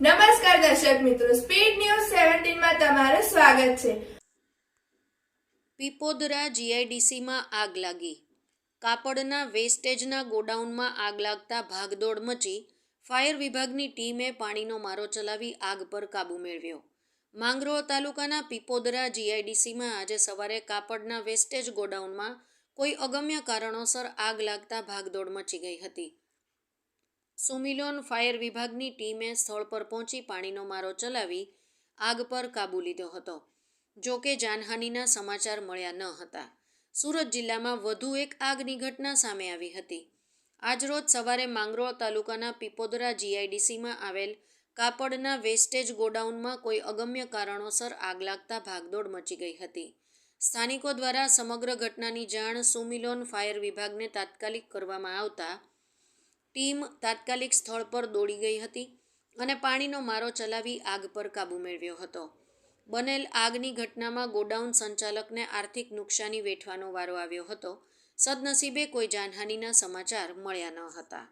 નમસ્કાર દર્શક મિત્રો સ્પીડ ન્યૂઝ સેવન્ટીનમાં તમારું સ્વાગત છે. પીપોદરા જીઆઈડીસીમાં આગ લાગી. કાપડના વેસ્ટેજના ગોડાઉનમાં આગ લાગતા ભાગદોડ મચી ફાયર વિભાગની ટીમે પાણીનો મારો ચલાવી આગ પર કાબૂ મેળવ્યો. માંગરોળ તાલુકાના પીપોદરા જીઆઈડીસીમાં આજે સવારે કાપડના વેસ્ટેજ ગોડાઉનમાં કોઈ અગમ્ય કારણોસર આગ લાગતા ભાગદોડ મચી ગઈ હતી. સુમિલોન ફાયર વિભાગની ટીમે સ્થળ પર પહોંચી પાણીનો મારો ચલાવી આગ પર કાબૂ લીધો હતો, જો કે જાનહાનિના સમાચાર મળ્યા ન હતા. સુરત જિલ્લામાં વધુ એક આગની ઘટના સામે આવી હતી. આજરોજ સવારે માંગરોળ તાલુકાના પીપોદરા જીઆઈડીસીમાં આવેલ કાપડના વેસ્ટેજ ગોડાઉનમાં કોઈ અગમ્ય કારણોસર આગ લાગતા ભાગદોડ મચી ગઈ હતી. સ્થાનિકો દ્વારા સમગ્ર ઘટનાની જાણ સુમિલોન ફાયર વિભાગને તાત્કાલિક કરવામાં આવતા ટીમ તાત્કાલિક સ્થળ પર દોડી ગઈ હતી અને પાણીનો મારો ચલાવી આગ પર કાબૂ મેળવ્યો હતો. બનેલ આગની ઘટનામાં ગોડાઉન સંચાલકને આર્થિક નુકસાની વેઠવાનો વારો આવ્યો હતો. સદનસીબે કોઈ જાનહાનિના સમાચાર મળ્યા ન હતા.